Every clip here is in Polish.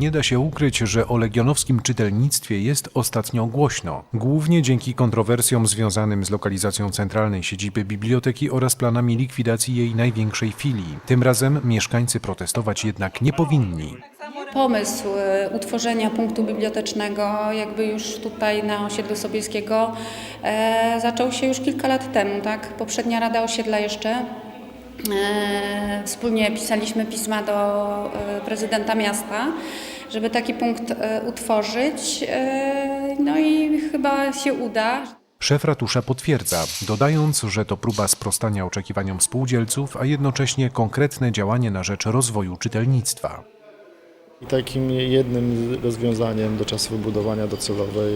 Nie da się ukryć, że o legionowskim czytelnictwie jest ostatnio głośno, głównie dzięki kontrowersjom związanym z lokalizacją centralnej siedziby biblioteki oraz planami likwidacji jej największej filii. Tym razem mieszkańcy protestować jednak nie powinni. Pomysł e, utworzenia punktu bibliotecznego jakby już tutaj na osiedlu Sobieskiego e, zaczął się już kilka lat temu, tak? Poprzednia Rada Osiedla jeszcze. E, wspólnie pisaliśmy pisma do e, prezydenta miasta, żeby taki punkt e, utworzyć. No i chyba się uda. Szef ratusza potwierdza, dodając, że to próba sprostania oczekiwaniom spółdzielców, a jednocześnie konkretne działanie na rzecz rozwoju czytelnictwa. I takim jednym rozwiązaniem do czasu wybudowania docelowej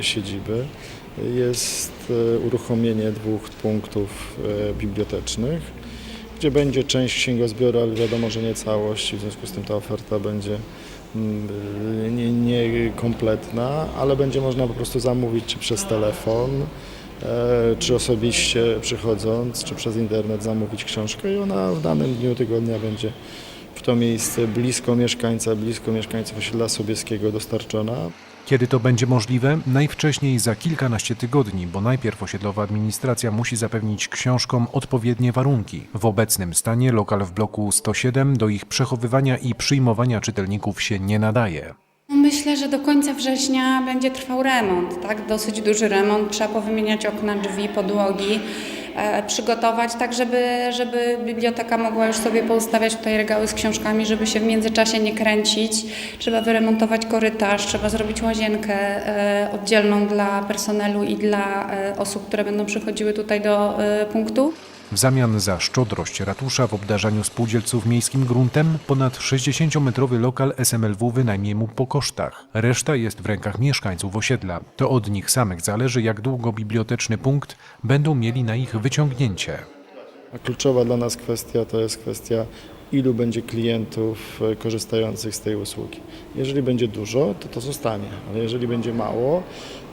siedziby jest uruchomienie dwóch punktów bibliotecznych, gdzie będzie część księgozbioru, ale wiadomo, że nie całość, w związku z tym ta oferta będzie mm, nie, ale będzie można po prostu zamówić czy przez telefon, e, czy osobiście przychodząc, czy przez internet zamówić książkę i ona w danym dniu tygodnia będzie w to miejsce blisko mieszkańca, blisko mieszkańców osiedla Sobieskiego dostarczona. Kiedy to będzie możliwe? Najwcześniej za kilkanaście tygodni, bo najpierw osiedlowa administracja musi zapewnić książkom odpowiednie warunki. W obecnym stanie lokal w bloku 107 do ich przechowywania i przyjmowania czytelników się nie nadaje. Myślę, że do końca września będzie trwał remont, tak? Dosyć duży remont. Trzeba powymieniać okna, drzwi, podłogi, przygotować tak, żeby, żeby biblioteka mogła już sobie poustawiać tutaj regały z książkami, żeby się w międzyczasie nie kręcić. Trzeba wyremontować korytarz, trzeba zrobić łazienkę e, oddzielną dla personelu i dla e, osób, które będą przychodziły tutaj do e, punktu. W zamian za szczodrość ratusza w obdarzaniu spółdzielców miejskim gruntem ponad 60-metrowy lokal SMLW wynajmie mu po kosztach. Reszta jest w rękach mieszkańców osiedla. To od nich samych zależy, jak długo biblioteczny punkt będą mieli na ich wyciągnięcie. Kluczowa dla nas kwestia to jest kwestia, ilu będzie klientów e, korzystających z tej usługi. Jeżeli będzie dużo, to to zostanie, ale jeżeli będzie mało,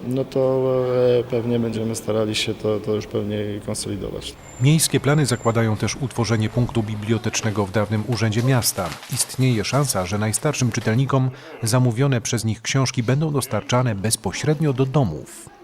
no to e, pewnie będziemy starali się to, to już pewnie konsolidować. Miejskie plany zakładają też utworzenie punktu bibliotecznego w dawnym Urzędzie Miasta. Istnieje szansa, że najstarszym czytelnikom zamówione przez nich książki będą dostarczane bezpośrednio do domów.